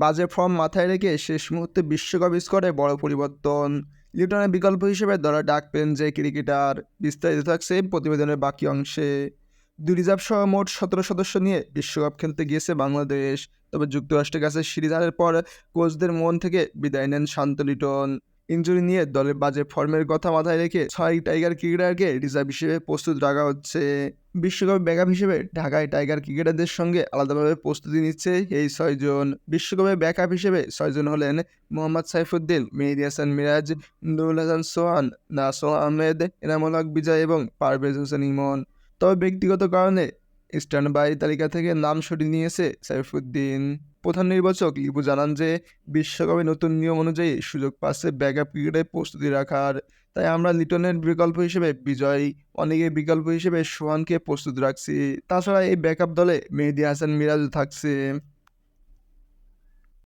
বাজে ফর্ম মাথায় রেখে শেষ মুহূর্তে বিশ্বকাপ স্কোয়াডে বড় পরিবর্তন। লিটনের বিকল্প হিসেবে দলে ডাক পেন যে ক্রিকেটার, বিস্তারিত থাকছে প্রতিবেদনের বাকি অংশে। দুই রিজার্ভ সহ মোট সতেরো সদস্য নিয়ে বিশ্বকাপ খেলতে গিয়েছে বাংলাদেশ। তবে যুক্তরাষ্ট্রের কাছে সিরিজ হারের পর কোচদের মন থেকে বিদায় নেন শান্ত লিটন। ইঞ্জুরি নিয়ে দলের বাজে ফর্মের কথা মাথায় রেখে ছয় টাইগার ক্রিকেটারকে রিজার্ভ হিসেবে প্রস্তুত রাখা হচ্ছে। বিশ্বকাপে ব্যাকআপ হিসেবে ঢাকায় টাইগার ক্রিকেটারদের সঙ্গে আলাদাভাবে প্রস্তুতি নিচ্ছে এই ছয়জন বিশ্বকাপে ব্যাকআপ হিসেবে ছয়জন হলেন মোহাম্মদ সাইফুদ্দিন, মেহেদি হাসান মিরাজ, নুরুল হাসান সোহান নাসো আহমেদ, এনামুল হক বিজয় এবং পারভেজ হোসেন ইমন। তবে ব্যক্তিগত কারণে স্ট্যান্ড বাই তালিকা থেকে নাম সরিয়ে নিয়েছে সাইফুদ্দিন। প্রধান নির্বাচক লিপু জানান যে, বিশ্বকাপে নতুন নিয়ম অনুযায়ী সুযোগ পাচ্ছে ব্যাকআপ ক্রিকেটে প্রস্তুতি রাখার। তাই আমরা লিটনের বিকল্প হিসেবে বিজয় অনেকে বিকল্প হিসেবে সোহানকে প্রস্তুত রাখছি। তাছাড়া এই ব্যাকআপ দলে মেহেদি হাসান মিরাজও থাকছে।